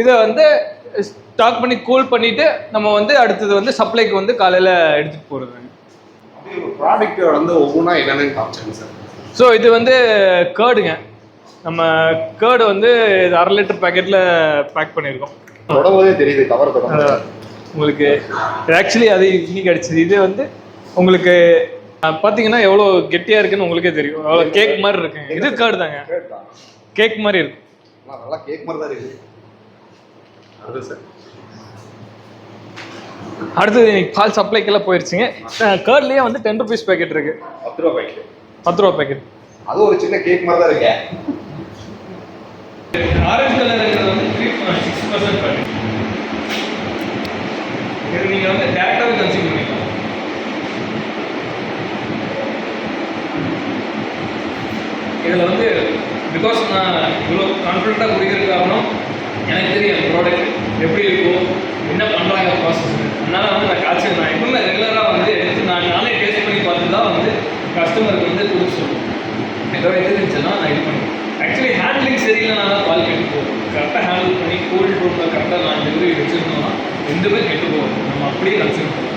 இதை வந்து ஸ்டாக் பண்ணி கூல் பண்ணிட்டு நம்ம வந்து அடுத்தது வந்து சப்ளைக்கு வந்து காலையில் எடுத்துகிட்டு போகிறது ப்ராடக்ட் வந்து ஒவ்வொன்றா என்னென்னு சார். ஸோ இது வந்து கேர்டுங்க நம்ம கேர்டு வந்து இது அரை லிட்டர் பேக்கெட்டில் பேக் பண்ணியிருக்கோம். தொடம்போதே தெரியுது கவர் உங்களுக்கு ஆக்சுவலி அது இன்னைக்கு அடிச்சது இது வந்து உங்களுக்கு பார்த்தீங்கன்னா எவ்வளோ கெட்டியாக இருக்குன்னு உங்களுக்கே தெரியும். எவ்வளோ கேக் மாதிரி இருக்குங்க. இது கேர்டு தாங்க. கேக் மாதிரி இருக்கும். நல்லா கேக் மாதிரி தான் இருக்குது. அது சார் அடுத்தது இன்னைக்கு பால் சப்ளைக்கெல்லாம் போயிருச்சுங்க. கேர்ட்லேயே வந்து டென் ருபீஸ் பேக்கெட் இருக்கு. பத்து ரூபா பாக்கெட் பத்து ரூபா பேக்கெட் அது ஒரு சின்ன கேக் மாதிரி தான் இருக்கு. ஆரஞ்சு கலர் இருக்கிறது வந்து த்ரீ சிக்ஸ் பர்சன்ட் பேக்கெட் இது நீங்கள் வந்து டேரெக்டாகவே கன்சியூம் பண்ணிக்கலாம். இதில் வந்து பிகாஸ் நான் இவ்வளோ கான்ஃபிடண்ட்டாக குடிக்கிற காரணம் எனக்கு தெரியும் ப்ராடக்ட் எப்படி இருக்கும் என்ன பண்ணுறாங்க ப்ராசஸ் அதனால் வந்து நான் காய்ச்சல் நான் எப்பவுமே ரெகுலராக வந்து எடுத்து நான் நானே டேஸ்ட் பண்ணி பார்த்து தான் வந்து கஸ்டமருக்கு வந்து கொடுத்து சொல்லுவேன். ஏதோ எது இருந்துச்சுன்னா நான் இது பண்ணுவேன். ஆக்சுவலி ஹேண்ட்லிங் சரியில்லைனா தான் பால் கெட்டு போகும். கரெக்டாக ஹேண்டில் பண்ணி கோல்டு ரூமில் கரெக்டாக நான் டெலிவரி வச்சுருந்தோம்னா எதுவுமே கெட்டு போகும் நம்ம அப்படியே வச்சுருக்கோம்.